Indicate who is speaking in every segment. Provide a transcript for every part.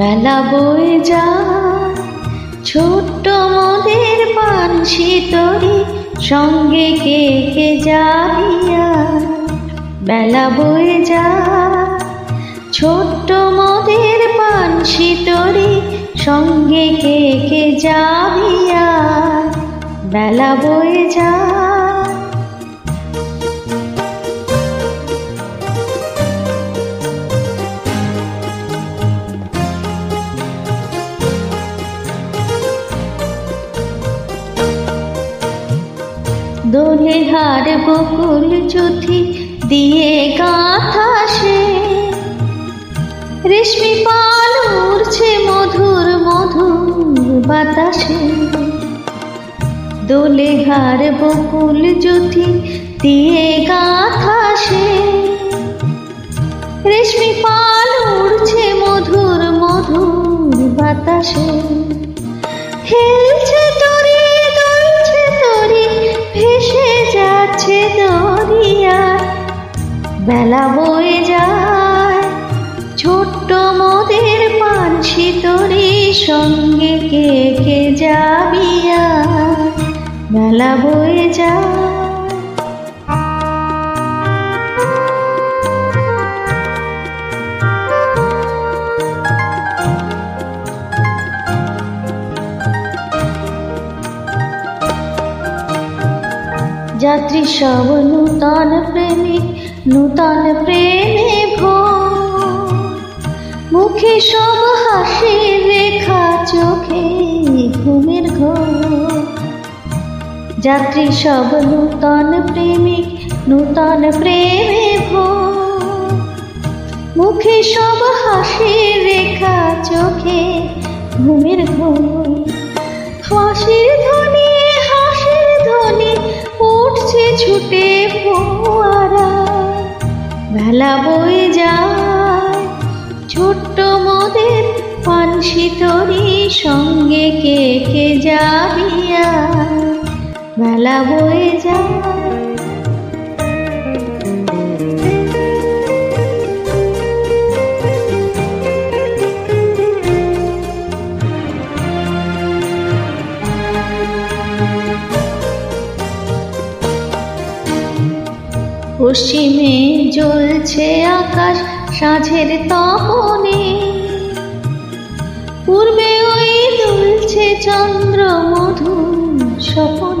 Speaker 1: বেলা বয়ে যায় ছোট্ট মোদের পানসি তরি সঙ্গে কে কে যাবিয়া বেলা বয়ে যায় ছোট্ট মোদের পানসি তরি সঙ্গে কে কে যাবিয়া বেলা বয়ে যায় দোলে হার বকুল চুথি দিয়ে গাথা সে। রেশমি পাল উড়ছে মধুর মধুর বাতাসে। দোলে হার বকুল জ্যোতি দিয়ে যাচ্ছে দরিয়া বেলা বয়ে যায়। ছোট্ট মদের পানসি তরি সঙ্গে কে কে যাবিয়া? বেলা বয়ে যায়। যাত্রী সব নূতন প্রেমিক, নূতন প্রেমে মুখে সব হাসির রেখা, চোখে ঘুমের ঘোর। যাত্রী সব নূতন প্রেমিক, নূতন প্রেমে মুখে সব হাসির রেখা, চোখে ঘুমের ঘোর। ছুটে ফোয়ারা, বেলা বয়ে যায়। ছোট্ট মদের পানশিতরি সঙ্গে কে কে যাবিয়া বেলা বয়ে যায়। পশ্চিমে জ্বলছে আকাশ, সাঁঝের তপনে। পূর্বে ওই দুলছে চন্দ্র মধু স্বপন।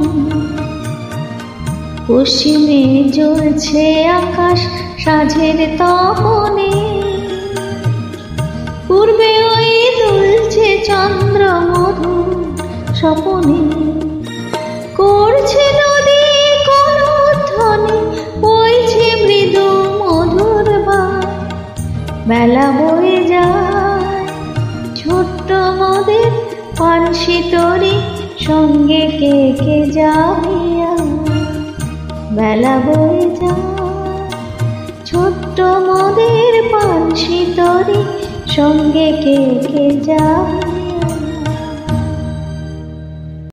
Speaker 1: পশ্চিমে জ্বলছে আকাশ, সাঁঝের তপনে। পূর্বে ওই দুলছে চন্দ্র মধু স্বপনে। বেলা বয়ে যায়। ছোট্ট মদের পানসি তরি সঙ্গে কে কে যাবিয়া বেলা বয়ে যায়। ছোট্ট মদের পানসি তরি সঙ্গে কে কে যাবে